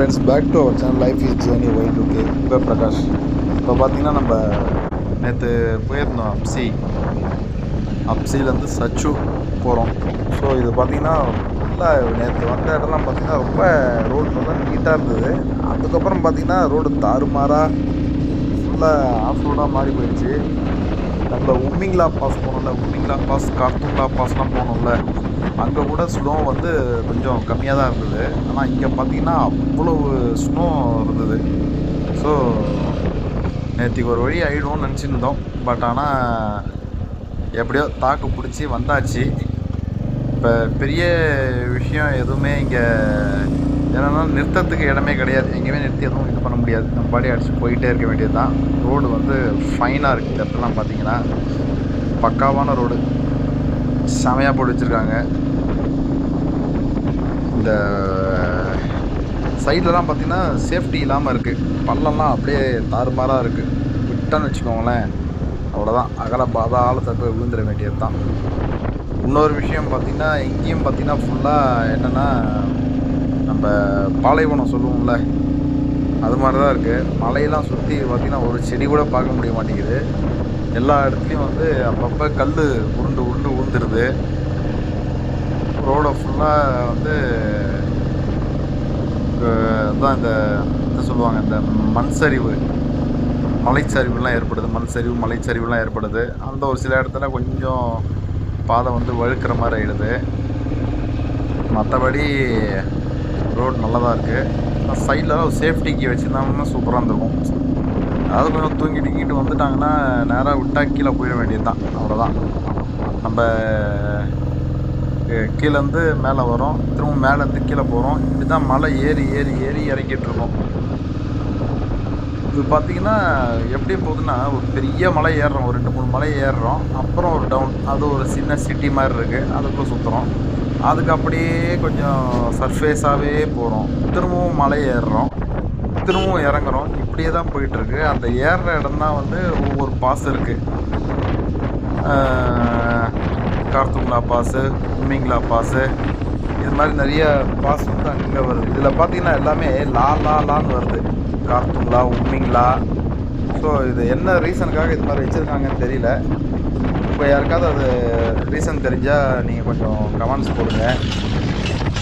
Friends back to our channel life is journey white okay இப்போ பிரகாஷ் இப்போ பார்த்தீங்கன்னா நம்ம நேற்று போயிருந்தோம் அப்சி அப்சிலேருந்து சச்சு போகிறோம் ஸோ இது பார்த்தீங்கன்னா நல்லா நேற்று வந்த இடம்லாம் பார்த்தீங்கன்னா ரொம்ப ரோடு நல்லா நீட்டாக இருந்தது. அதுக்கப்புறம் பார்த்தீங்கன்னா ரோடு தாறுமாறாக ஃபுல்லாக ஆஃப் ரோடாக மாறி போயிடுச்சு. நம்ம உம்மிங்லா பாஸ் போனோம்ல உம்மிங்லா பாஸ் கார்த்தூங்லா பாஸ்லாம் போனோம்ல அங்கே கூட ஸ்னோ வந்து கொஞ்சம் கம்மியாக தான் இருந்தது. ஆனால் இங்கே பார்த்தீங்கன்னா அவ்வளவு ஸ்னோ இருந்தது. ஸோ நேற்றுக்கு ஒரு வழி ஆகிடும்னு நினச்சிருந்தோம். பட் ஆனால் எப்படியோ தாக்கு பிடிச்சி வந்தாச்சு. இப்போ பெரிய விஷயம் எதுவுமே இங்கே என்னென்னா நிறுத்தத்துக்கு இடமே கிடையாது. எங்கேயுமே நிறுத்தி எதுவும் இது பண்ண முடியாது. நம்ம பாடி அடிச்சு போயிட்டே இருக்க வேண்டியது தான் ரோடு வந்து ஃபைனாக இருக்குது இந்த இடத்துலாம் பார்த்தீங்கன்னா பக்காவான ரோடு செமையாக போட்டு வச்சுருக்காங்க. இந்த சைட்லலாம் பார்த்தீங்கன்னா சேஃப்டி இல்லாமல் இருக்குது பள்ளம்லாம் அப்படியே தாறுமாறாக இருக்குது விட்டோன்னு வச்சுக்கோங்களேன். அவ்வளோதான் அகல பாதாள தப்பு விழுந்துட வேண்டியது தான் இன்னொரு விஷயம் பார்த்திங்கன்னா எங்கேயும் பார்த்திங்கன்னா ஃபுல்லாக என்னென்னா நம்ம பாலைவனம் சொல்லுவோம்ல அது மாதிரி தான் இருக்குது மலையெல்லாம் சுற்றி பார்த்திங்கன்னா ஒரு செடி கூட பார்க்க முடிய மாட்டேங்குது. எல்லா இடத்துலையும் வந்து அப்பப்போ கல் உருண்டு உருண்டு உருந்துருது ரோடை ஃபுல்லாக வந்து தான் இந்த என்ன சொல்லுவாங்க இந்த மண் சரிவு மலைச்சரிவுலாம் ஏற்படுது. மண் சரிவு மலைச்சரிவுலாம் ஏற்படுது. அந்த ஒரு சில இடத்துல கொஞ்சம் பாதை வந்து வழுக்கிற மாதிரி ஆகிடுது மற்றபடி ரோடு நல்லதாக இருக்குது சைடில் சேஃப்டிக்கு வச்சுருந்தாங்கன்னா சூப்பராக இருந்திருக்கும். அதாவது கொஞ்சம் தூங்கி டிங்கிட்டு வந்துட்டாங்கன்னா நேராக விட்டால் கீழே போயிட வேண்டியது தான் அவ்வளோதான் நம்ம கீழேருந்து மேலே வரோம். திரும்ப மேலேருந்து கீழே போகிறோம் இப்படி தான் மலை ஏறி ஏறி ஏறி இறங்கிட்டு இருக்கோம். இது பார்த்தீங்கன்னா எப்படி போகுதுன்னா ஒரு பெரிய மலை ஏறுறோம். ஒரு ரெண்டு மூணு மலை ஏறுறோம். அப்புறம் ஒரு டவுன் அது ஒரு சின்ன சிட்டி மாதிரி இருக்குது அதுக்குள்ளே சுற்றுறோம் அதுக்கு அப்படியே கொஞ்சம் சர்ஃபேஸாகவே போகிறோம் திரும்பவும் மலை ஏறுறோம். திரும்பவும் இறங்குறோம். இப்படியே தான் போயிட்டுருக்கு. அந்த ஏறுற இடம் தான் வந்து ஒவ்வொரு பாஸ் இருக்குது கார்த்துங்களா பாஸு உம்மிங்களா பாஸு இது மாதிரி நிறைய பாஸ் வந்து அங்கே வருது. இதில் பார்த்தீங்கன்னா எல்லாமே லா லா லான்னு வருது. கார்த்துங்களா உம்மிங்களா ஸோ இது என்ன ரீசனுக்காக இது மாதிரி வச்சுருக்காங்கன்னு தெரியல. இப்போ யாருக்காவது அது ரீசன் தெரிஞ்சால் நீங்கள் கொஞ்சம் கமெண்ட்ஸ் போடுங்க.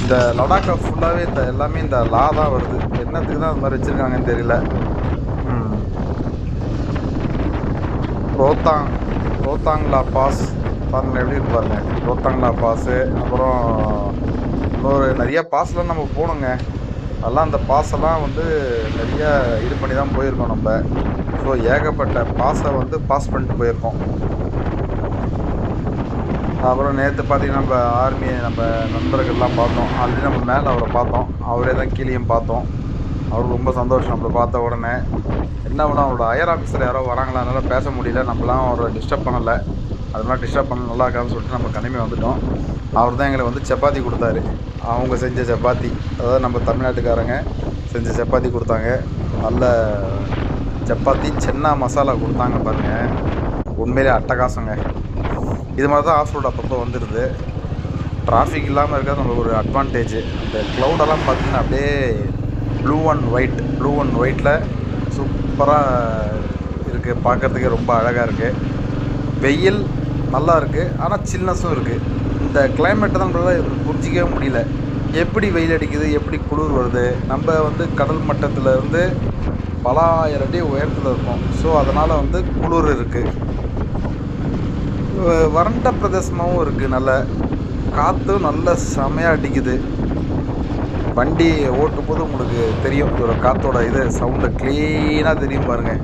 இந்த லடாக்கை ஃபுல்லாகவே இந்த எல்லாமே இந்த லா தான் வருது. என்னத்துக்கு தான் அது மாதிரி வச்சுருக்காங்கன்னு தெரியல. ரோத்தாங் ரோத்தாங்லா பாஸ் பாருங்களேன் எப்படி இருப்பாருங்க ரோத்தாங்லா பாஸு அப்புறம் இன்னொரு நிறையா பாஸ்லாம் நம்ம போகணுங்க. அதெல்லாம் அந்த பாஸெல்லாம் வந்து நிறைய இது பண்ணி தான் போயிருக்கோம் நம்ம. ஸோ ஏகப்பட்ட பாஸை வந்து பாஸ் பண்ணிட்டு போயிருக்கோம். அப்புறம் நேற்று பார்த்தீங்கன்னா நம்ம ஆர்மியை நம்ம நண்பர்கள்லாம் பார்த்தோம். ஆல்ரெடி நம்ம மேலே அவரை பார்த்தோம். அவரே தான் கீழேயும் பார்த்தோம். அவருக்கு ரொம்ப சந்தோஷம். நம்மளை பார்த்த உடனே என்ன பண்ணோம் அவரோட ஹையர் ஆஃபீஸர் யாரோ வராங்களா? அதனால் பேச முடியல. நம்மளாம் அவரை டிஸ்டர்ப் பண்ணலை. அதனால் டிஸ்டர்ப் பண்ண நல்லா இருக்கான்னு சொல்லிட்டு நம்ம கனிமே வந்துட்டோம். அவர் தான் எங்களை வந்து சப்பாத்தி கொடுத்தாரு. அவங்க செஞ்ச சப்பாத்தி. அதாவது நம்ம தமிழ்நாட்டுக்காரங்க செஞ்ச சப்பாத்தி கொடுத்தாங்க. நல்ல சப்பாத்தி சென்னா மசாலா கொடுத்தாங்க பாருங்கள் உண்மையிலே அட்டகாசங்க. இது மாதிரி தான் ஆஃப் ரோடு அப்பப்போ வந்துடுது டிராஃபிக் இல்லாமல் இருக்கிறது நம்மளுக்கு ஒரு அட்வான்டேஜ் இந்த க்ளவுடெல்லாம் பார்த்திங்கன்னா அப்படியே blue and white blue and ஒயிட்டில் சூப்பராக இருக்குது பார்க்குறதுக்கே ரொம்ப அழகாக இருக்குது வெயில் நல்லா இருக்குது ஆனால் சில்னஸும் இருக்குது இந்த கிளைமேட்டை தான் நம்மளால் புரிஞ்சிக்கவே முடியல. எப்படி வெயில் அடிக்குது எப்படி குளிர் வருது? நம்ம வந்து கடல் மட்டத்தில் இருந்து பல ஆயிரம் அடி உயரத்தில் இருக்கோம். ஸோ அதனால் வந்து குளிர் இருக்குது வறண்ட பிரதேசமாகவும் இருக்குது நல்ல காற்றும் நல்ல செமையாக அடிக்குது. வண்டி ஓட்டும் போது உங்களுக்கு தெரியும். இதோட காற்றோட இது சவுண்டு க்ளீனாக தெரியும் பாருங்கள்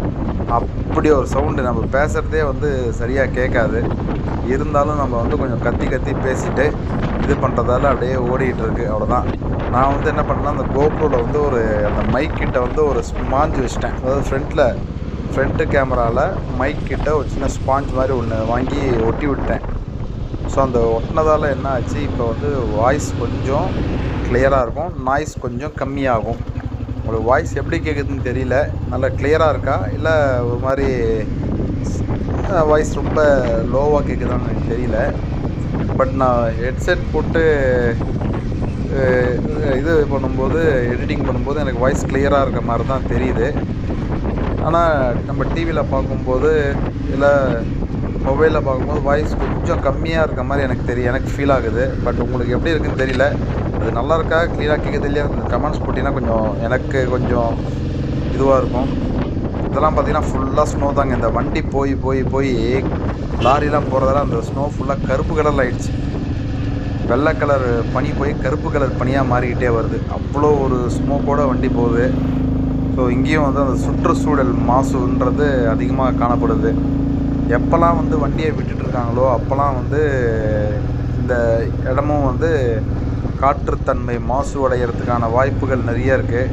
அப்படி ஒரு சவுண்டு நம்ம பேசுகிறதே வந்து சரியாக கேட்காது. இருந்தாலும் நம்ம வந்து கொஞ்சம் கத்தி கத்தி பேசிட்டு இது பண்ணுறதால அப்படியே ஓடிக்கிட்டு இருக்கு. அவ்வளோதான் நான் வந்து என்ன பண்ணேன்னா அந்த கோப்ரோவில் வந்து ஒரு அந்த மைக்கிட்ட வந்து ஒரு ஸ்பாஞ்ச் வச்சிட்டேன். அதாவது ஃப்ரண்ட்டில் ஃப்ரண்ட்டு கேமராவில் மைக் கிட்ட ஒரு சின்ன ஸ்பாஞ்ச் மாதிரி ஒன்று வாங்கி ஒட்டி விட்டேன். ஸோ அந்த ஒட்டினதால் என்ன ஆச்சு? இப்போ வந்து வாய்ஸ் கொஞ்சம் கிளியராக இருக்கும். நாய்ஸ் கொஞ்சம் கம்மியாகும். உங்களுக்கு வாய்ஸ் எப்படி கேட்குதுன்னு தெரியல. நல்லா கிளியராக இருக்கா? இல்லை ஒரு மாதிரி வாய்ஸ் ரொம்ப லோவாக கேட்குதான்னு எனக்கு தெரியல. பட் நான் ஹெட்செட் போட்டு இது பண்ணும்போது எடிட்டிங் பண்ணும்போது எனக்கு வாய்ஸ் கிளியராக இருக்க மாதிரி தான் தெரியுது. ஆனால் நம்ம டிவியில் பார்க்கும்போது இல்லை மொபைலில் பார்க்கும்போது வாய்ஸ் கொஞ்சம் கம்மியாக இருக்க மாதிரி எனக்கு தெரியும் எனக்கு ஃபீல் ஆகுது. பட் உங்களுக்கு எப்படி இருக்குன்னு தெரியல. அது நல்லா இருக்கா? க்ளியராக கேட்குது இல்லையா? கமெண்ட்ஸ் போட்டிங்கன்னா கொஞ்சம் எனக்கு கொஞ்சம் இதுவாக இருக்கும். இதெல்லாம் பார்த்திங்கன்னா ஃபுல்லாக ஸ்னோ தாங்க. இந்த வண்டி போய் போய் போய் லாரிலாம் போகிறதால அந்த ஸ்னோ ஃபுல்லாக கருப்பு கலரில் ஆயிடுச்சு. வெள்ளை கலர் பனி போய் கருப்பு கலர் பனியாக மாறிக்கிட்டே வருது. அவ்வளோ ஒரு ஸ்மோக்கோட வண்டி போகுது. ஸோ இங்கேயும் வந்து அந்த சுற்றுச்சூழல் மாசுன்றது அதிகமாக காணப்படுது. எப்போல்லாம் வந்து வண்டியை விட்டுட்ருக்காங்களோ அப்போல்லாம் வந்து இந்த இடமும் வந்து காற்றுத்தன்மை மாசு அடைகிறதுக்கான வாய்ப்புகள் நிறைய இருக்குது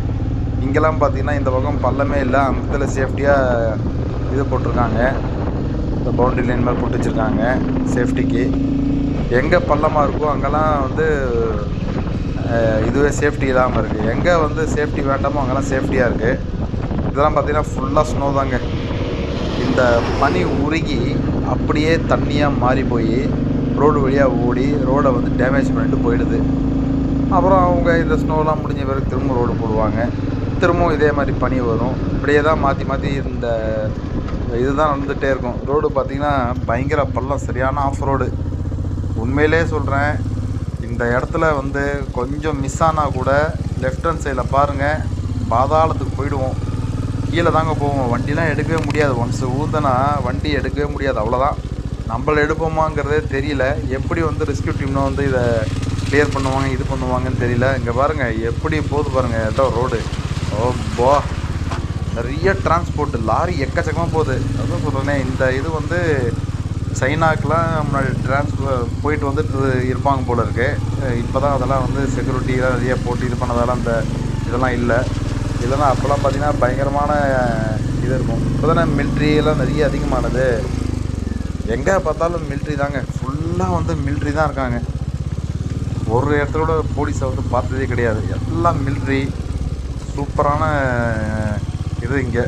இங்கெல்லாம் பார்த்தீங்கன்னா இந்த பக்கம் பள்ளமே இல்லை அந்த சேஃப்டியாக இது போட்டிருக்காங்க. இந்த பவுண்டரி லைன் மாதிரி போட்டு வச்சுருக்காங்க சேஃப்டிக்கு. எங்கே பள்ளமாக இருக்கோ அங்கெல்லாம் வந்து இதுவே சேஃப்டி இல்லாமல் இருக்குது எங்கே வந்து சேஃப்டி வேண்டாமோ அங்கெல்லாம் சேஃப்டியாக இருக்குது இதெல்லாம் பார்த்திங்கன்னா ஃபுல்லாக ஸ்னோ தாங்க. இந்த பனி உருகி அப்படியே தண்ணியாக மாறி போய் ரோடு வழியாக ஓடி ரோடை வந்து டேமேஜ் பண்ணிட்டு போயிடுது. அப்புறம் அவங்க இந்த ஸ்னோலாம் முடிஞ்ச பிறகு திரும்ப ரோடு போடுவாங்க. திரும்பவும் இதே மாதிரி பனி வரும். இப்படியே தான் மாற்றி மாற்றி இந்த இதுதான் நடந்துகிட்டே இருக்கும். ரோடு பார்த்திங்கன்னா பயங்கர பள்ளம் சரியான ஆஃப் ரோடு உண்மையிலே சொல்கிறேன் இந்த இடத்துல வந்து கொஞ்சம் மிஸ் ஆனால் கூட லெஃப்ட் ஹேண்ட் சைடில் பாருங்கள் பாதாளத்துக்கு போயிடுவோம். கீழே தாங்க போவோம். வண்டிலாம் எடுக்கவே முடியாது. ஒன்ஸ் ஊந்தனா வண்டி எடுக்கவே முடியாது. அவ்வளோதான் நம்மள எடுப்போமாங்கிறதே தெரியல. எப்படி வந்து ரெஸ்கியூ டீம்னு வந்து இதை கிளியர் பண்ணுவாங்க இது பண்ணுவாங்கன்னு தெரியல. இங்கே பாருங்கள் எப்படி போகுது பாருங்கள் ஏதோ ரோடு ஓ போ நிறைய டிரான்ஸ்போர்ட் லாரி எக்கச்சக்கமாக போகுது. அதான் சொல்கிறேனே இந்த இது வந்து சைனாக்கெலாம் முன்னாடி ட்ரான்ஸ் போயிட்டு வந்துட்டு இருப்பாங்க போல் இருக்குது இப்போ தான் அதெல்லாம் வந்து செக்யூரிட்டியெலாம் நிறைய போட்டு இது பண்ணதால அந்த இதெல்லாம் இல்லை. இல்லைன்னா அப்போல்லாம் பார்த்தீங்கன்னா பயங்கரமான இது இருக்கும். இப்போ தானே மில்ட்ரி எல்லாம் நிறைய அதிகமானது. எங்கே பார்த்தாலும் மில்ட்ரி தாங்க. ஃபுல்லாக வந்து மில்ட்ரி தான் இருக்காங்க. ஒரு இடத்துல கூட போலீஸை வந்து பார்த்ததே கிடையாது. எல்லாம் மில்ட்ரி சூப்பரான இது இங்கே.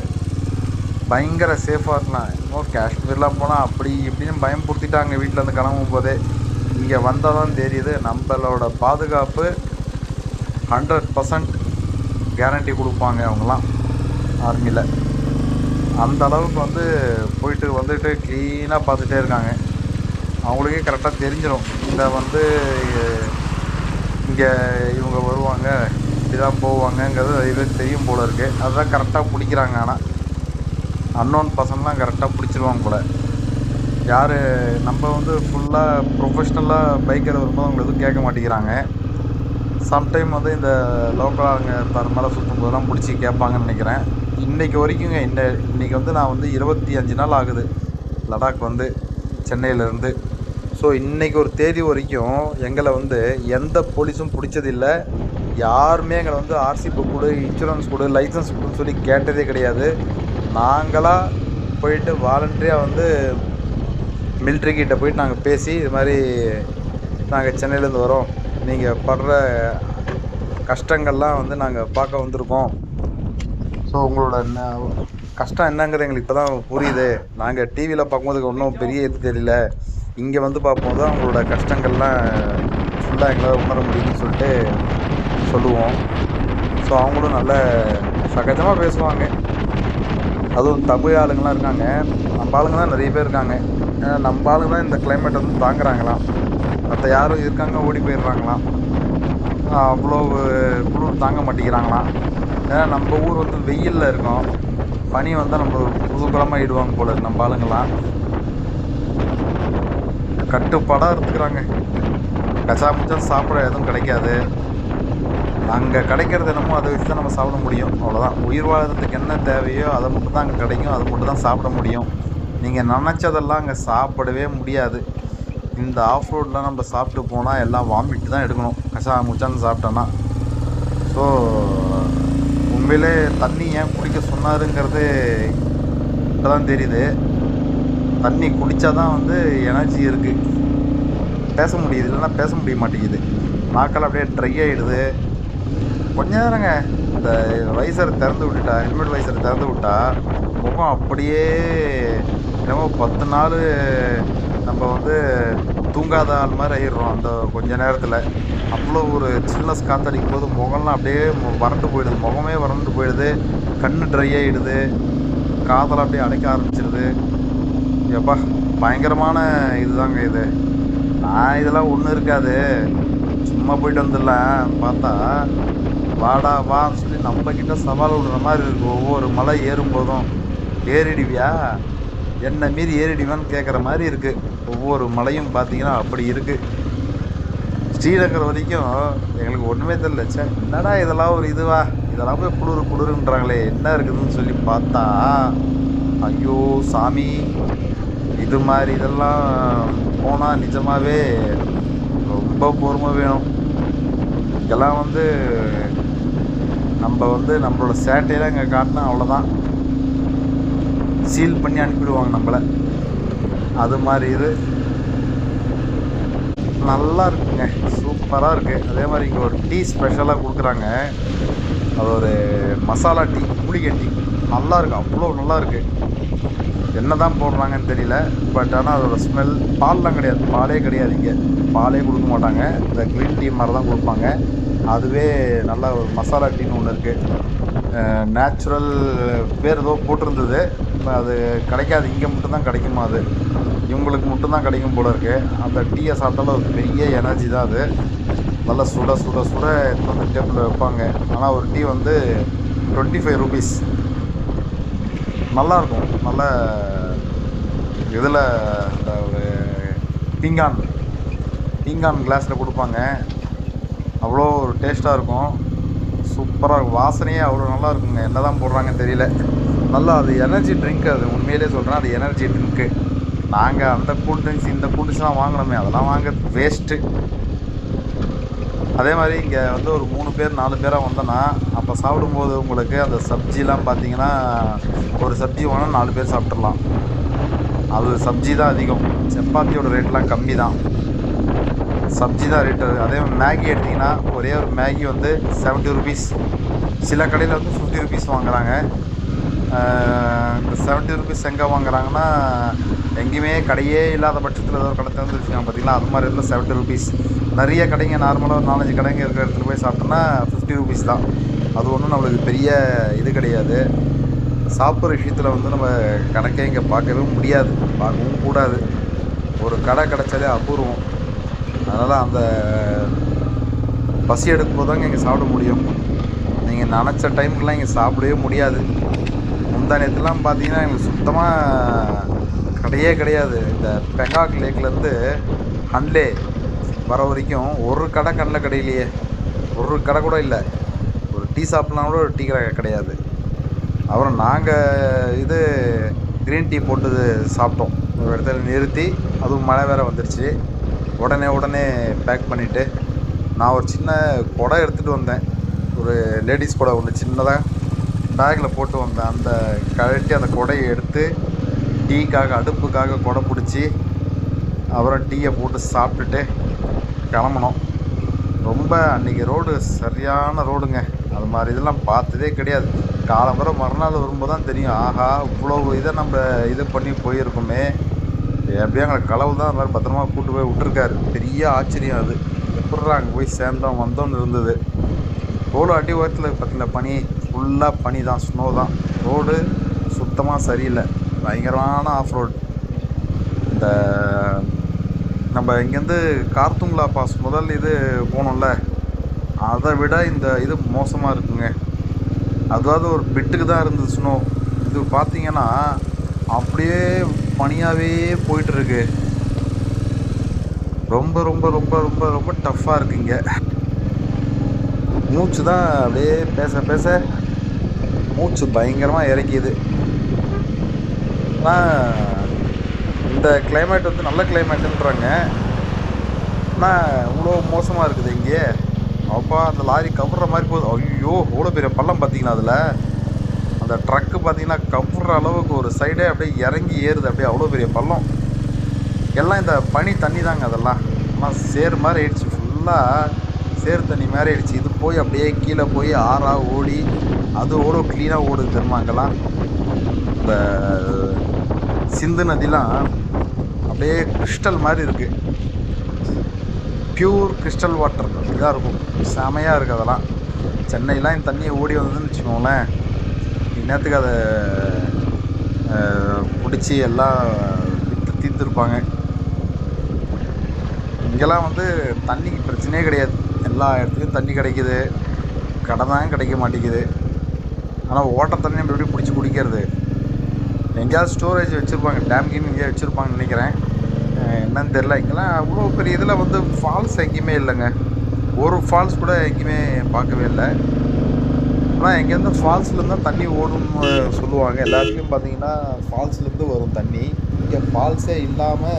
பயங்கர சேஃபாக இருக்கலாம் இன்னும் காஷ்மீர்லாம் போனால் அப்படி இப்படின்னு பயம்படுத்திட்டாங்க வீட்டில் இருந்து கிளம்பும் போதே. இங்கே வந்தால் தான் தெரியுது நம்மளோட பாதுகாப்பு ஹண்ட்ரட் பர்சன்ட் கேரண்டி கொடுப்பாங்க அவங்களாம் ஆர்மியில் அந்த அளவுக்கு வந்து போயிட்டு வந்துட்டு க்ளீனாக பார்த்துட்டே இருக்காங்க. அவங்களுக்கே கரெக்டாக தெரிஞ்சிடும் இந்த வந்து இங்கே இவங்க வருவாங்க இப்படி தான் போவாங்கங்கிறது நிறைய தெரியும் போல இருக்குது அதுதான் கரெக்டாக பிடிக்கிறாங்க ஆனால் அன்னோன் பர்சன்லாம் கரெக்டாக பிடிச்சிருவாங்க கூட யார் நம்ம வந்து ஃபுல்லாக ப்ரொஃபஷ்னலாக பைக்கர் வரும்போது அவங்க எதுவும் கேட்க மாட்டேங்கிறாங்க. சம்டைம் வந்து இந்த லோக்கலாக தர மேலே சுற்றும் போதெல்லாம் பிடிச்சி கேட்பாங்கன்னு நினைக்கிறேன். இன்றைக்கி வரைக்குங்க இந்த இன்றைக்கி வந்து நான் வந்து இருபத்தி அஞ்சு நாள் ஆகுது. லடாக் வந்து சென்னையிலேருந்து ஸோ இன்றைக்கி ஒரு தேதி வரைக்கும் எங்களை வந்து எந்த போலீஸும் பிடிச்சதில்லை. யாருமே எங்களை வந்து ஆர்சி புக் கொடு இன்சூரன்ஸ் கொடு லைசன்ஸ் கொடுன்னு சொல்லி கேட்டதே கிடையாது. நாங்களாக போயிட்டு வாலண்டரியாக வந்து மிலிட்ரி கிட்ட போயிட்டு நாங்கள் பேசி இது மாதிரி நாங்கள் சென்னையிலேருந்து வரோம். நீங்கள் படுற கஷ்டங்கள்லாம் வந்து நாங்கள் பார்க்க வந்திருக்கோம். ஸோ உங்களோட ந- கஷ்டம் என்னங்கிறது எங்களுக்கு இப்போ தான் புரியுது. நாங்கள் டிவியில் பார்க்கும்போதுக்கு ஒன்றும் பெரிய இது தெரியல. இங்கே வந்து பார்க்கும்போது தான் உங்களோட கஷ்டங்கள்லாம் ஃபுல்லாக எங்களால் உணர முடியும்னு சொல்லிட்டு சொல்லுவோம். ஸோ அவங்களும் நல்ல சகஜமாக பேசுவாங்க. அதுவும் தமிழ் ஆளுங்களாம் இருக்காங்க. நம்ம ஆளுங்க தான் நிறைய பேர் இருக்காங்க. ஏன்னா நம்ம ஆளுங்க தான் இந்த கிளைமேட் வந்து தாங்குறாங்களாம். மற்ற யாரும் இருக்காங்க ஓடி போயிடுறாங்களாம். அவ்வளோ குளிர் தாங்க மாட்டேங்கிறாங்களாம். ஏன்னா நம்ம ஊர் வந்து வெயிலில் இருக்கோம். பனி வந்தால் நம்ம புதுக்குளமாக இடுவாங்க போல நம்ம ஆளுங்களாம் கட்டுப்பாடாக இருந்துக்கிறாங்க கச்சா முச்சா சாப்பிட எதுவும் கிடைக்காது. அங்கே கிடைக்கிறது என்னமோ அதை வச்சு தான் நம்ம சாப்பிட முடியும். அவ்வளோதான் உயிர் வாழ்றதுக்கு என்ன தேவையோ அதை மட்டும் தான் அங்கே கிடைக்கும். அதை மட்டும் தான் சாப்பிட முடியும். நீங்கள் நினச்சதெல்லாம் அங்கே சாப்பிடவே முடியாது. இந்த ஆஃப் ரோடில் நம்ம சாப்பிட்டு போனால் எல்லாம் வாமிட்டு தான் எடுக்கணும். கஷா முச்சான்னு சாப்பிட்டோன்னா. ஸோ உண்மையிலே தண்ணி ஏன் குடிக்க சொன்னாருங்கிறது இப்போ தான் தெரியுது. தண்ணி குடித்தா தான் வந்து எனர்ஜி இருக்குது பேச முடியுது. இல்லைன்னா பேச முடிய மாட்டேங்குது. நாக்கள் அப்படியே ட்ரை ஆகிடுது கொஞ்ச நேரங்க. இந்த வைசரை திறந்து விட்டுட்டா ஹெல்மெட் வைசரை திறந்து விட்டா முகம் அப்படியே என்னமோ பத்து நாள் நம்ம வந்து தூங்காத ஆள் மாதிரி ஆயிடுறோம் அந்த கொஞ்ச நேரத்தில். அவ்வளோ ஒரு சில்னஸ் காத்தடிக்கும் போது முகம்லாம் அப்படியே வறண்டு போயிடுது. முகமே வறண்டு போயிடுது. கண் ட்ரை ஆகிடுது காதெல்லாம் அப்படியே அடைக்க ஆரம்பிச்சிடுது எப்பா பயங்கரமான இதுதாங்க இது. நான் இதெல்லாம் ஒன்றும் இருக்காது. சும்மா போயிட்டு வந்துடலாம். பார்த்தா வாடா வான்னு சொல்லி நம்மக்கிட்ட சவால் விடுற மாதிரி இருக்கு. ஒவ்வொரு மலை ஏறும் போதும் ஏறிடுவியா? என்னை மீறி ஏறிடுவான்னு கேட்குற மாதிரி இருக்குது ஒவ்வொரு மலையும் பார்த்தீங்கன்னா அப்படி இருக்குது ஸ்ரீநகர் வரைக்கும் எங்களுக்கு ஒன்றுமே தெரியல. சே என்னடா இதெல்லாம் ஒரு இதுவா? இதெல்லாம் போய் குளிர் குளிருன்றாங்களே என்ன இருக்குதுன்னு சொல்லி பார்த்தா ஐயோ சாமி இது மாதிரி இதெல்லாம் போனால் நிஜமாகவே ரொம்ப பொறுமை வேணும். இதெல்லாம் வந்து நம்ம வந்து நம்மளோட சேட்டையெல்லாம் இங்கே காட்டினா அவ்வளோதான் சீல் பண்ணி அனுப்பிடுவாங்க நம்மளை. அது மாதிரி இது நல்லா இருக்குங்க. சூப்பராக இருக்குது அதே மாதிரி இங்கே ஒரு டீ ஸ்பெஷலாக கொடுக்குறாங்க. அது ஒரு மசாலா டீ மூலிகை டீ. நல்லா அவ்வளோ நல்லா இருக்குது என்ன தான் போடுறாங்கன்னு தெரியல. பட் ஆனால் அதோடய ஸ்மெல் பால்லாம் கிடையாது. பாலே கிடையாது இங்கே. பாலே கொடுக்க மாட்டாங்க. இந்த க்ரீன் டீ மாதிரி தான் கொடுப்பாங்க. அதுவே நல்ல ஒரு மசாலா டீன்னு ஒன்று இருக்குது நேச்சுரல் பேர் ஏதோ போட்டிருந்தது. அது கிடைக்காது. இங்கே மட்டும்தான் கிடைக்குமா அது? இவங்களுக்கு மட்டும்தான் கிடைக்கும் போல இருக்கு. அந்த டீயை சாப்பிட்டாலும் ஒரு பெரிய எனர்ஜி தான் அது. நல்லா சுட சுட சுட எடுத்து வந்து டேபிளில் வைப்பாங்க. ஆனால் ஒரு டீ வந்து டுவெண்ட்டி ஃபைவ் ருபீஸ் நல்லாயிருக்கும் நல்ல இதில் இந்த ஒரு பீங்கான். பீங்கான் கிளாஸில் கொடுப்பாங்க. அவ்வளோ ஒரு டேஸ்ட்டாக இருக்கும். சூப்பராக இருக்கும். வாசனையே அவ்வளோ நல்லா இருக்குங்க. என்ன தான் போடுறாங்கன்னு தெரியல. நல்லா அது எனர்ஜி ட்ரிங்க் அது. உண்மையிலே சொல்கிறேன் அது எனர்ஜி ட்ரிங்க்கு நாங்கள் அந்த கூல் ட்ரிங்க்ஸ் இந்த கூல் ட்ரிங்க்ஸ்லாம் வாங்கினோமே அதெல்லாம் வாங்க வேஸ்ட்டு அதே மாதிரி இங்கே வந்து ஒரு மூணு பேர் நாலு பேராக வந்தோன்னா அப்போ சாப்பிடும்போது உங்களுக்கு அந்த சப்ஜிலாம் பார்த்தீங்கன்னா ஒரு சப்ஜி வாங்கினா நாலு பேர் சாப்பிட்றலாம் அது சப்ஜி தான் அதிகம். சப்பாத்தியோட ரேட்லாம் கம்மி தான் சப்ஜி தான் ரேட்டு அதே மாதிரி மேகி எடுத்திங்கன்னா ஒரே ஒரு மேகி வந்து செவன்ட்டி ருபீஸ் சில கடையில் வந்து ஃபிஃப்டி ருபீஸ் வாங்குகிறாங்க இந்த செவன்ட்டி ருபீஸ் எங்கே வாங்குறாங்கன்னா எங்கேயுமே கடையே இல்லாத பட்சத்தில் ஏதோ ஒரு கடை திறந்து வச்சுருக்காங்க. பார்த்தீங்களா அது மாதிரி இடத்துல செவன்ட்டி ருபீஸ் நிறைய கடைங்க நார்மலாக ஒரு நாலஞ்சு கடைங்க இருக்கிற இடத்துல போய் சாப்பிட்டோன்னா ஃபிஃப்டி ருபீஸ் தான். அது ஒன்றும் நம்மளுக்கு பெரிய இது கிடையாது. சாப்பிட்ற விஷயத்தில் வந்து நம்ம கணக்கே இங்கே பார்க்கவே முடியாது. பார்க்கவும் கூடாது. ஒரு கடை கிடச்சாலே அபூர்வம். அதனால் அந்த பசி எடுக்கும் போது தாங்க இங்கே சாப்பிட முடியும். நீங்கள் நினச்ச டைமுக்கெலாம் இங்கே சாப்பிடவே முடியாது. முந்தா நேரத்துலாம் பார்த்தீங்கன்னா எங்களுக்கு சுத்தமாக கடையே கிடையாது. இந்த பெங்காக் லேக்லேருந்து ஹன்லே வர வரைக்கும் ஒரு கடை கண்ணில் கடையிலையே. ஒரு கடை கூட இல்லை. ஒரு டீ சாப்பிட்லாம் கூட ஒரு டீ கடை கிடையாது. அப்புறம் நாங்கள் இது க்ரீன் டீ போட்டு சாப்பிட்டோம். ஒரு இடத்துல நிறுத்தி அதுவும் மழை வேறு வந்துடுச்சு உடனே உடனே பேக் பண்ணிவிட்டு நான் ஒரு சின்ன குடை எடுத்துகிட்டு வந்தேன். ஒரு லேடிஸ் குடை ஒன்று சின்னதாக பேக்கில் போட்டு வந்தேன். அந்த கழட்டி அந்த குடையை எடுத்து டீக்காக அடுப்புக்காக குடை பிடிச்சி அப்புறம் டீயை போட்டு சாப்பிட்டுட்டு கிளம்புனோம். ரொம்ப அன்றைக்கி ரோடு சரியான ரோடுங்க அது மாதிரி இதெல்லாம் பார்த்ததே கிடையாது. காலம்பர மறுநாள் வரும்போது தான் தெரியும். ஆஹா இவ்வளோ இதை நம்ம இது பண்ணி போயிருக்கோமே. எப்படியும் எங்களை கலவு தான் அது மாதிரி பத்திரமா கூட்டு போய் விட்டுருக்காரு. பெரிய ஆச்சரியம் அது. எப்படா அங்கே போய் சேர்ந்தோம் வந்தோம்னு இருந்தது. ரோடு அடி ஓரத்தில் பற்றில பனி. ஃபுல்லாக பனி தான் ஸ்னோ தான். ரோடு சுத்தமாக சரியில்லை. பயங்கரமான ஆஃப் ரோடு இந்த நம்ம இங்கேருந்து கார்த்துங்களா பாஸ் முதல் இது போனோம்ல அதை விட இந்த இது மோசமாக இருக்குங்க. அதாவது ஒரு பிட்டுக்கு தான் இருந்தது இது பார்த்தீங்கன்னா அப்படியே பனியாகவே போயிட்டுருக்கு. ரொம்ப ரொம்ப ரொம்ப ரொம்ப ரொம்ப டஃப்பாக இருக்குங்க மூச்சு தான் அப்படியே பேச பேச மூச்சு பயங்கரமாக இறக்கிது. ஆனால் இந்த கிளைமேட் வந்து நல்ல கிளைமேட்டுன்றாங்க ஆனால் இவ்வளோ மோசமாக இருக்குது இங்கே. அப்பா அந்த லாரி கவர்ற மாதிரி போகுது. ஐயோ இவ்வளோ பெரிய பள்ளம் பார்த்தீங்களா அதில்? அந்த ட்ரக்கு பார்த்தீங்கன்னா கவுற அளவுக்கு ஒரு சைடே அப்படியே இறங்கி ஏறுது. அப்படியே அவ்வளோ பெரிய பள்ளம். எல்லாம் இந்த பனி தண்ணி தாங்க அதெல்லாம். எல்லாம் சேர் மாதிரி ஆயிடுச்சு. ஃபுல்லாக சேர் தண்ணி மாதிரி ஆயிடுச்சு. இது போய் அப்படியே கீழே போய் ஆறாக ஓடி அது ஓட க்ளீனாக ஓடுது தெரியுமா அங்கெல்லாம்? இந்த சிந்து நதிலாம் அப்படியே கிறிஸ்டல் மாதிரி இருக்குது பியூர் கிறிஸ்டல் வாட்டர் இதாக இருக்கும். செமையாக இருக்குது அதெல்லாம். சென்னையெலாம் இந்த தண்ணியை ஓடி வந்ததுன்னு வச்சுக்கோங்களேன். இந்நேரத்துக்கு அதை பிடிச்சி எல்லாம் விற்று தீர்த்துருப்பாங்க. இங்கெல்லாம் வந்து தண்ணிக்கு பிரச்சனையே கிடையாது. எல்லா இடத்துலையும் தண்ணி கிடைக்குது. கடை தான் கிடைக்க மாட்டேங்குது. ஆனால் ஓட்ட தண்ணி நம்ம எப்படி பிடிச்சி குடிக்கிறது? எங்கேயாவது ஸ்டோரேஜ் வச்சுருப்பாங்க. டேம் கீம் எங்கேயாவது வச்சுருப்பாங்கன்னு நினைக்கிறேன். என்னன்னு தெரில இங்கெல்லாம் அவ்வளோ பெரிய இதில் வந்து ஃபால்ஸ் எங்கேயுமே இல்லைங்க. ஒரு ஃபால்ஸ் கூட எங்கேயுமே பார்க்கவே இல்லை. ஆனால் எங்கேருந்து ஃபால்ஸ்லேருந்து தான் தண்ணி ஓடும்னு சொல்லுவாங்க. எல்லாத்துலேயும் பார்த்தீங்கன்னா ஃபால்ஸ்லேருந்து வரும் தண்ணி. இங்கே ஃபால்ஸே இல்லாமல்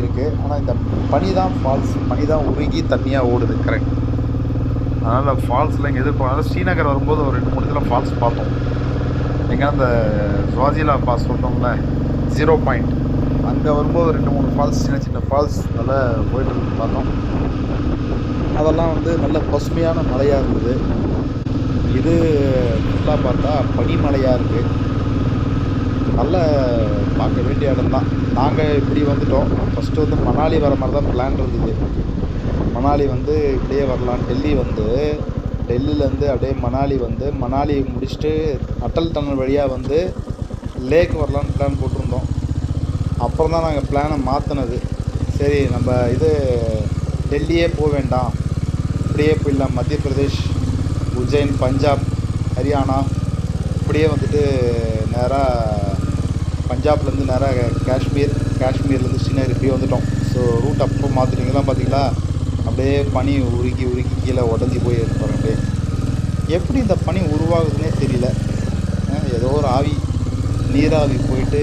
இருக்குது ஆனால் இந்த பனி தான் ஃபால்ஸ். பனி தான் உருகி தண்ணியாக ஓடுது. கரெக்ட் அதனால் ஃபால்ஸில் இங்கே எதிர்பார்க்கல ஸ்ரீநகர் வரும்போது ஒரு ரெண்டு மூணு இதில் ஃபால்ஸ் பார்த்தோம். எங்கே அந்த ஸ்வாஜிலா பாஸ் சொன்னோம்ல ஜீரோ பாயிண்ட் அங்கே வரும்போது ரெண்டு மூணு ஃபால்ஸ் சின்ன சின்ன ஃபால்ஸ் நல்லா போயிட்டு இருந்து பார்த்தோம். அதெல்லாம் வந்து நல்ல பசுமையான மலையாக இருந்தது. இது ஃபுல்லாக பார்த்தா பனிமலையாக இருக்குது நல்ல பார்க்க வேண்டிய இடம் தான். நாங்கள் இப்படி வந்துட்டோம். ஃபஸ்ட்டு வந்து மணாலி வர மாதிரி தான் பிளான் இருந்தது. மணாலி வந்து இப்படியே வரலாம். டெல்லி வந்து டெல்லியிலேருந்து அப்படியே மணாலி வந்து மணாலி முடிச்சுட்டு அட்டல் டனல் வழியாக வந்து லேக் வரலான்னு பிளான் போட்டிருந்தோம். அப்புறம் தான் நாங்கள் பிளானை மாற்றினது சரி நம்ம இது டெல்லியே போக வேண்டாம். இப்படியே போயிடலாம். மத்திய பிரதேஷ் உஜ்ஜைன் பஞ்சாப் ஹரியானா இப்படியே வந்துட்டு நேராக பஞ்சாப்லேருந்து நேராக காஷ்மீர் காஷ்மீர்லேருந்து ஸ்ரீநகர் இப்படியே வந்துட்டோம். ஸோ ரூட் அப்போ மாற்றிட்டீங்களாம் பார்த்தீங்களா அப்படியே பனி உருகி உருகி கீழே உடஞ்சி போய் இருப்பாங்க அப்படியே எப்படி இந்த பனி உருவாகுதுன்னே தெரியல. ஏதோ ஒரு ஆவி நீராவி போயிட்டு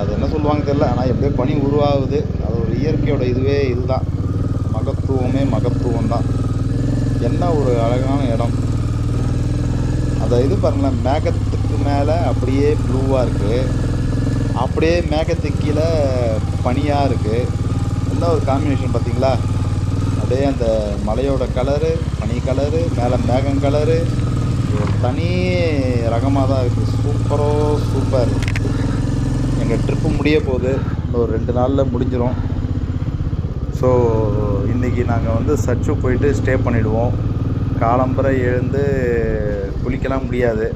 அது என்ன சொல்லுவாங்க தெரில ஆனால் எப்படியோ பனி உருவாகுது. அது ஒரு இயற்கையோட இதுவே இதுதான். மகத்துவமே மகத்துவம் தான் என்ன ஒரு அழகான இடம். அந்த இது பாருங்களேன் மேகத்துக்கு மேலே அப்படியே ப்ளூவாக இருக்குது அப்படியே மேகத்துக்கு கீழே பனியாக இருக்குது என்ன ஒரு காம்பினேஷன் பார்த்தீங்களா? அப்படியே அந்த மலையோட கலரு பனி கலரு மேலே மேகம் கலரு ஒரு தனி ரகமாக தான் இருக்குது சூப்பரோ சூப்பர். எங்கள் ட்ரிப்பு முடிய போகுது. இன்னும் ஒரு ரெண்டு நாளில் முடிஞ்சிடும் ஸோ இன்றைக்கி நாங்கள் வந்து சர்ச்சுக்கு போயிட்டு ஸ்டே பண்ணிவிடுவோம் காலம்பரை எழுந்து குளிக்கலாம் முடியாது.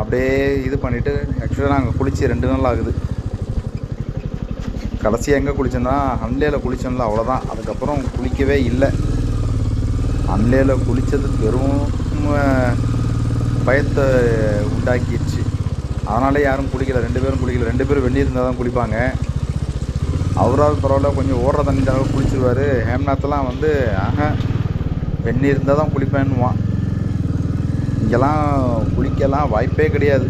அப்படியே இது பண்ணிவிட்டு ஆக்சுவலாக நாங்கள் குளித்து ரெண்டு நாள் ஆகுது. கடைசியாக எங்கே குளிச்சோன்னா அன்லேயில் குளிச்சோம்ல அவ்வளோதான் அதுக்கப்புறம் குளிக்கவே இல்லை. அன்லேயில் குளித்தது பெரும் பயத்தை உண்டாக்கிடுச்சு. அதனாலே யாரும் குளிக்கல. ரெண்டு பேரும் குளிக்கல. ரெண்டு பேரும் வெளியே இருந்தால் தான் குளிப்பாங்க. அவராவது பரவாயில்ல கொஞ்சம் ஓடுற தண்ணி தடவை குளிச்சிருவார். ஹேம்நாத்லாம் வந்து ஆக வெந்நீர் இருந்தால் தான் குளிப்பேன்னுவான். இங்கெல்லாம் குளிக்கலாம் வாய்ப்பே கிடையாது.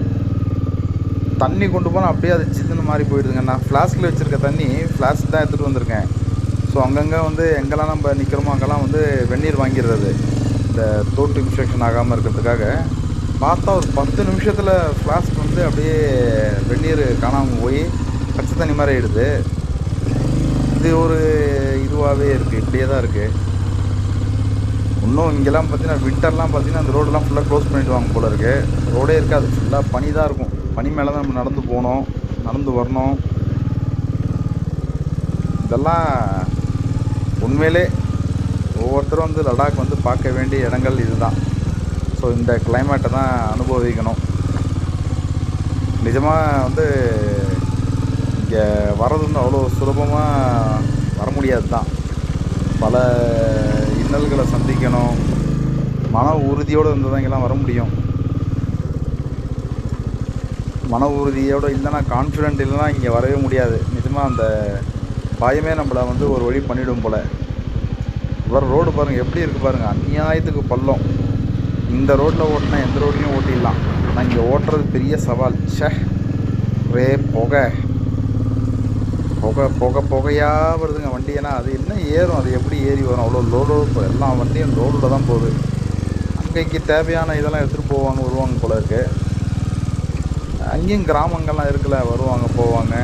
தண்ணி கொண்டு போனால் அப்படியே அது சில்லுன்னு மாதிரி போயிடுதுங்க. நான் ஃப்ளாஸ்கில் வச்சுருக்க தண்ணி ஃப்ளாஸ்க் தான் எடுத்துகிட்டு வந்திருக்கேன். ஸோ அங்கங்கே வந்து எங்கெல்லாம் நம்ம நிற்கிறோமோ அங்கெல்லாம் வந்து வெந்நீர் வாங்கிடுறது. இந்த தோட்டு இன்ஃபெக்ஷன் ஆகாமல் இருக்கிறதுக்காக. பார்த்தா ஒரு பத்து நிமிஷத்தில் ஃப்ளாஸ்க் வந்து அப்படியே வெந்நீர் காணாமல் போய் பச்சை தண்ணி மாதிரி ஆயிடுது. இது ஒரு இதுவாகவே இருக்குது இப்படியே தான் இருக்குது இன்னும் இங்கெல்லாம் பார்த்தீங்கன்னா வின்டர்லாம் பார்த்தீங்கன்னா அந்த ரோடெல்லாம் ஃபுல்லாக க்ளோஸ் பண்ணிடுவாங்க போல இருக்குது ரோடே இருக்காது. ஃபுல்லாக பனி தான் இருக்கும். பனி மேலே தான் நம்ம நடந்து போகணும். நடந்து வரணும். இதெல்லாம் உண்மையிலே ஒவ்வொருத்தரும் வந்து லடாக் வந்து பார்க்க வேண்டிய இடங்கள் இதுதான். ஸோ இந்த கிளைமேட்டை தான் அனுபவிக்கணும். நிஜமாக வந்து இங்கே வர்றது வந்து அவ்வளோ சுலபமாக வர முடியாது தான் பல இன்னல்களை சந்திக்கணும். மன உறுதியோடு இருந்து தான் இங்கெல்லாம் வர முடியும். மன உறுதியோடு இல்லைன்னா கான்ஃபிடென்ட் இல்லைன்னா இங்கே வரவே முடியாது. நிஜமாக அந்த பயமே நம்மளை வந்து ஒரு வழி பண்ணிவிடும் போல். வர ரோடு பாருங்கள் எப்படி இருக்குது பாருங்கள் அநியாயத்துக்கு பள்ளம். இந்த ரோட்டில் ஓட்டினா எந்த ரோட்லேயும் ஓட்டிடலாம். ஆனால் இங்கே ஓட்டுறது பெரிய சவால். சே ஒரே புகை. புகை புகை புகையாக வருதுங்க வண்டி. ஏன்னா அது என்ன ஏறும்? அது எப்படி ஏறி வரும்? அவ்வளோ லோடு இப்போ எல்லா வண்டியும் லோடில் தான் போகுது. அங்கே இங்கே தேவையான இதெல்லாம் எடுத்துகிட்டு போவாங்க வருவாங்க போல இருக்கு. அங்கேயும் கிராமங்கள்லாம் இருக்குல்ல வருவாங்க போவாங்க.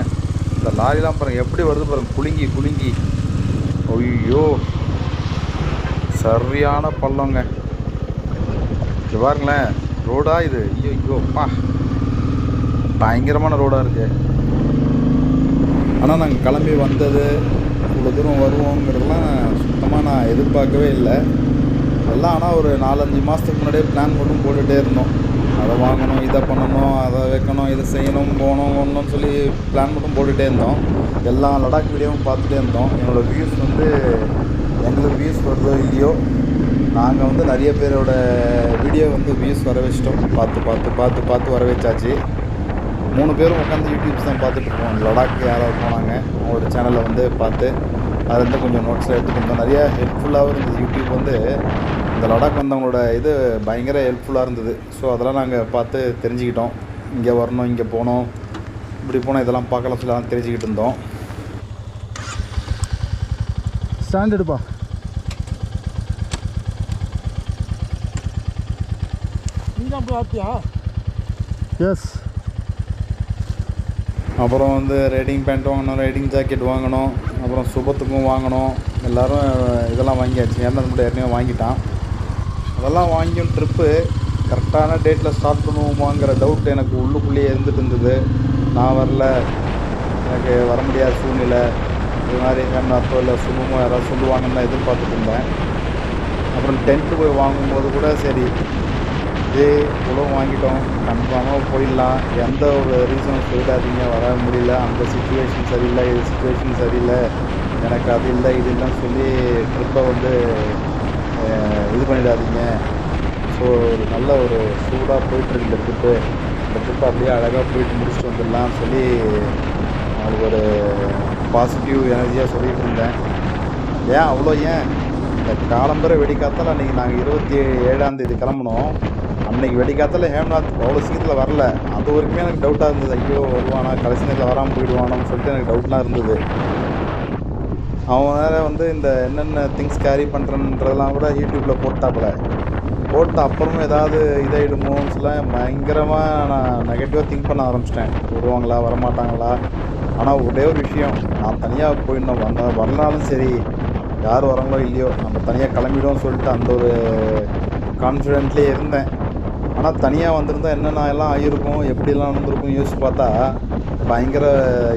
இந்த லாரிலாம் பாருங்கள் எப்படி வருது பாருங்க. குலுங்கி குலுங்கி. ஐயோ! சரியான பள்ளங்க. இது பாருங்களேன் ரோடா இது? ஐயோ ஐயோ பா. பயங்கரமான ரோடாக இருக்குது ஆனால் நாங்கள் கிளம்பி வந்தது இவ்வளோ தூரம் வருவோங்கிறதெல்லாம் சுத்தமாக நான் எதிர்பார்க்கவே இல்லை. எல்லாம் ஆனால் ஒரு நாலஞ்சு மாதத்துக்கு முன்னாடியே பிளான் மட்டும் போட்டுகிட்டே இருந்தோம். அதை வாங்கணும் இதை பண்ணணும் அதை வைக்கணும் இதை செய்யணும் போகணும் ஒன்றும் சொல்லி பிளான் மட்டும் போட்டுகிட்டே இருந்தோம். எல்லா லடாக் வீடியோவும் பார்த்துட்டே இருந்தோம். என்னோடய வியூஸ் வந்து எங்களுக்கு வியூஸ் வருதோ இல்லையோ நாங்கள் வந்து நிறைய பேரோட வீடியோ வந்து வியூஸ் வர வச்சிட்டோம் பார்த்து பார்த்து பார்த்து பார்த்து வர வச்சாச்சு மூணு பேரும் உட்காந்து யூடியூப்ஸ் தான் பார்த்துட்டு இருக்கோம். லடாக் யாராவது போனாங்க அவங்களோட சேனலை வந்து பார்த்து அதுலேருந்து கொஞ்சம் நோட்ஸ் எடுத்துகிட்டு இருந்தோம் நிறைய ஹெல்ப்ஃபுல்லாகவும் இருந்தது. யூடியூப் வந்து இந்த லடாக் வந்தவங்களோட இது பயங்கர ஹெல்ப்ஃபுல்லாக இருந்தது. ஸோ அதெல்லாம் நாங்கள் பார்த்து தெரிஞ்சுக்கிட்டோம். இங்கே வரணும் இங்கே போனோம் இப்படி போனால் இதெல்லாம் பார்க்கலாம் சொல்லலாம் தெரிஞ்சுக்கிட்டு இருந்தோம். ஸ்டாண்ட் எடுப்பா. எஸ் அப்புறம் வந்து ரைடிங் பேண்ட் வாங்கணும் ரைடிங் ஜாக்கெட் வாங்கணும் அப்புறம் சுபத்துக்கும் வாங்கணும். எல்லோரும் இதெல்லாம் வாங்கியாச்சு. ஏன்னா மட்டும் ஏற்கனவே வாங்கிட்டான். அதெல்லாம் வாங்கியும் ட்ரிப்பு கரெக்டான டேட்டில் ஸ்டார்ட் பண்ணுவோமாங்கிற டவுட் எனக்கு உள்ளுக்குள்ளேயே இருந்துட்டு இருந்தது. நான் வரல. எனக்கு வர முடியாத சூழ்நிலை. இது மாதிரி ஹேம்நாத்தோ இல்லை சுபமோ யாராவது சொல்லுவாங்கன்னு தான் எதிர்பார்த்துட்டு இருந்தேன். அப்புறம் டென்ட்டு போய் வாங்கும்போது கூட சரி இதே இவ்வளோ வாங்கிட்டோம். கன்ஃபார்மாக போயிடலாம். எந்த ஒரு ரீசனும் சொல்லிடாதீங்க வர முடியல. அந்த சுச்சுவேஷன் சரியில்லை. இது சுச்சுவேஷன் சரியில்லை. எனக்கு அது இல்லை இது இல்லைன்னு சொல்லி ட்ரிப்பை வந்து இது பண்ணிடாதீங்க. ஸோ ஒரு நல்ல ஒரு சூடாக போயிட்டுருக்கு இந்த ட்ரிப்பு இந்த ட்ரிப் அப்படியே அழகாக போயிட்டு முடிச்சுட்டு வந்துடலாம் சொல்லி அவங்களுக்கு ஒரு பாசிட்டிவ் எனர்ஜியாக சொல்லிகிட்டு இருந்தேன். ஏன் அவ்வளோ ஏன்? இந்த காலம்பரை வெடிக்காத்தால் அன்றைக்கி நாங்கள் இருபத்தி ஏழாம் தேதி கிளம்புனோம். அன்னைக்கு வெடிக்காத்தில் ஹேம்நாத் அவ்வளோ சீக்கிரத்தில் வரல. அது வரைக்குமே எனக்கு டவுட்டாக இருந்தது. ஐயோ வருவானா? கடைசி நேரத்தில் வராமல் போயிடுவானோன்னு சொல்லிட்டு எனக்கு டவுட்லாம் இருந்தது. அவன் வேறு வந்து இந்த என்னென்ன திங்ஸ் கேரி பண்ணுறன்றதெல்லாம் கூட யூடியூப்பில் போட்டாப்புல. போட்ட அப்புறமும் ஏதாவது இதாகிடுமோன்னு சொல்ல பயங்கரமாக நான் நெகட்டிவாக திங்க் பண்ண ஆரம்பிச்சிட்டேன். வருவாங்களா? வரமாட்டாங்களா? ஆனால் ஒரே ஒரு விஷயம். நான் தனியாக போயிடணும். வந்த வரலாலும் சரி யார் வராங்களோ இல்லையோ நம்ம தனியாக கிளம்பிடுவோம் சொல்லிட்டு அந்த ஒரு கான்ஃபிடென்ட்லேயே இருந்தேன். ஆனால் தனியாக வந்திருந்தால் என்னென்ன எல்லாம் ஆகியிருக்கும் எப்படிலாம் நடந்திருக்கும் யோசிச்சு பார்த்தா பயங்கர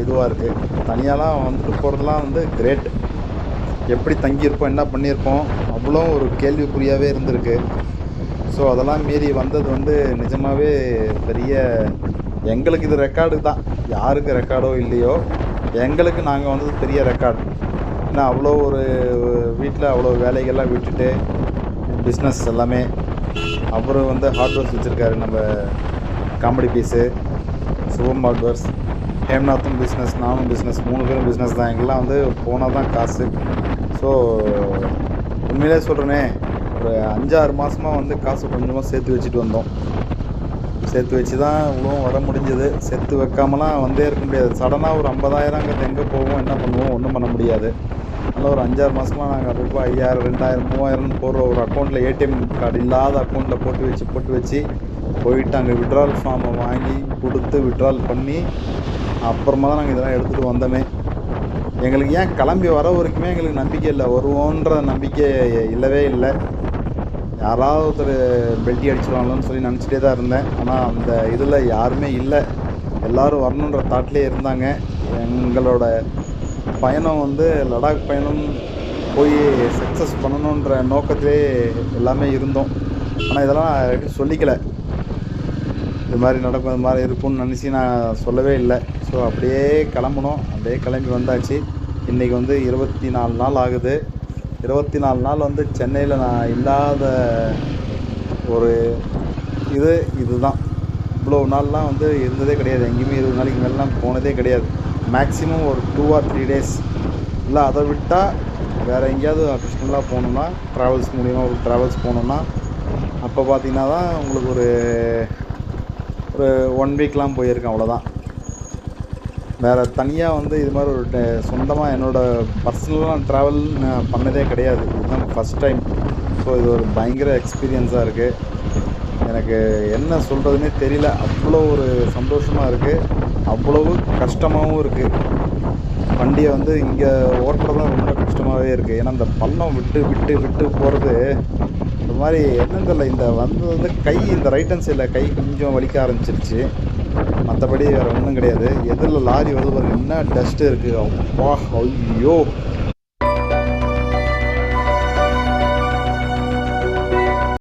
இதுவாக இருக்குது தனியாலாம் வந்துட்டு போகிறதுலாம் வந்து கிரேட் எப்படி தங்கியிருப்போம் என்ன பண்ணியிருப்போம் அவ்வளோ ஒரு கேள்விக்குறியாகவே இருந்திருக்கு. ஸோ அதெல்லாம் மீறி வந்தது வந்து நிஜமாகவே பெரிய எங்களுக்கு இது ரெக்கார்டு தான். யாருக்கு ரெக்கார்டோ இல்லையோ எங்களுக்கு நாங்கள் வந்தது பெரிய ரெக்கார்டு ஏன்னா அவ்வளோ ஒரு வீட்டில் அவ்வளோ வேலைகள்லாம் விட்டுட்டு பிஸ்னஸ் எல்லாமே. அப்புறம் வந்து ஹார்ட்வேர்ஸ் வச்சுருக்காரு. நம்ம காமெடி பீஸு சுபம் ஹார்ட்வேர்ஸ் ஹேம்நாத்தும் பிஸ்னஸ் நானும் பிஸ்னஸ் மூணு பேரும் பிஸ்னஸ் தான். எங்கெல்லாம் வந்து போனால் தான் காசு. ஸோ உண்மையிலே சொல்கிறேனே ஒரு அஞ்சாறு மாதமாக வந்து காசு கொஞ்சமாக சேர்த்து வச்சுட்டு வந்தோம். சேர்த்து வச்சு தான் இவ்வளோ வர முடிஞ்சது. சேர்த்து வைக்காமலாம் வந்தே இருக்க முடியாது. சடனாக ஒரு ஐம்பதாயிரங்கிறது எங்கே போவோம் என்ன பண்ணுவோம் ஒன்றும் பண்ண முடியாது. அதனால் ஒரு அஞ்சாறு மாதமாக நாங்கள் அப்பப்போ ஐயாயிரம் ரெண்டாயிரம் மூவாயிரம்னு போடுற ஒரு அக்கௌண்ட்டில் ஏடிஎம் கார்டு இல்லாத அக்கௌண்ட்டில் போட்டு வச்சு போட்டு வச்சு போயிட்டு அங்கே விட்ரால் ஃபார்மை வாங்கி கொடுத்து விட்ரால் பண்ணி அப்புறமா தான் நாங்கள் இதெல்லாம் எடுத்துகிட்டு வந்தோமே. எங்களுக்கு ஏன் கிளம்பி வர வரைக்குமே எங்களுக்கு நம்பிக்கை இல்லை. வருவோன்ற நம்பிக்கை இல்லவே இல்லை. யாராவது ஒருத்தர் பெல்ட்டி அடிச்சிருவாங்களோன்னு சொல்லி நினச்சிட்டே தான் இருந்தேன். ஆனால் அந்த இதில் யாருமே இல்லை. எல்லோரும் வரணுன்ற தாட்லேயே இருந்தாங்க. எங்களோட பயணம் வந்து லடாக் பயணம் போய் சக்ஸஸ் பண்ணணுன்ற நோக்கத்திலே எல்லாமே இருந்தோம். ஆனால் இதெல்லாம் யார்கிட்டயும் சொல்லிக்கல. இது மாதிரி நடக்கும் இது மாதிரி இருக்கும்னு நினச்சி நான் சொல்லவே இல்லை. ஸோ அப்படியே கிளம்புனோம். அப்படியே கிளம்பி வந்தாச்சு. இன்றைக்கி வந்து இருபத்தி நாலு நாள் ஆகுது. இருபத்தி நாலு நாள் வந்து சென்னையில் நான் இல்லாத ஒரு இது இதுதான். இவ்வளோ நாள்லாம் வந்து இருந்ததே கிடையாது. எங்கேயுமே இருபது நாளைக்கு மேலாம் போனதே கிடையாது. மேக்ஸிமம் ஒரு டூ ஆர் த்ரீ டேஸ் இல்லை அதை விட்டால் வேறு எங்கேயாவது அஃபிஷனலாக போகணுன்னா ட்ராவல்ஸ் மூலிமா ஒரு ட்ராவல்ஸ் போகணுன்னா அப்போ பார்த்தீங்கன்னா தான் உங்களுக்கு ஒரு ஒரு ஒன் வீக்லாம் போயிருக்கேன் அவ்வளோதான் வேறு தனியாக வந்து இது மாதிரி ஒரு சொந்தமாக என்னோடய பர்சனலாக ட்ராவல் நான் பண்ணதே கிடையாது. இதுதான் ஃபஸ்ட் டைம் ஸோ இது ஒரு பயங்கர எக்ஸ்பீரியன்ஸாக இருக்குது எனக்கு என்ன சொல்கிறதுனே தெரியல. அவ்வளோ ஒரு சந்தோஷமாக இருக்குது அவ்வளவு கஷ்டமாகவும் இருக்குது வண்டியை வந்து இங்கே ஓட்டுறதும் ரொம்ப கஷ்டமாகவே இருக்குது ஏன்னா இந்த பள்ளம் விட்டு விட்டு விட்டு போகிறது இந்த மாதிரி என்னன்னு தெரியல இந்த வந்தது வந்து கை இந்த ரைட் ஹேண்ட் சைடில் கை கொஞ்சம் வலிக்க ஆரம்பிச்சிருச்சு. மற்றபடி வேறு ஒன்றும் கிடையாது. எதிரில் லாரி வருது பாருங்க என்ன டஸ்ட்டு இருக்குது அப்பா ஐயோ!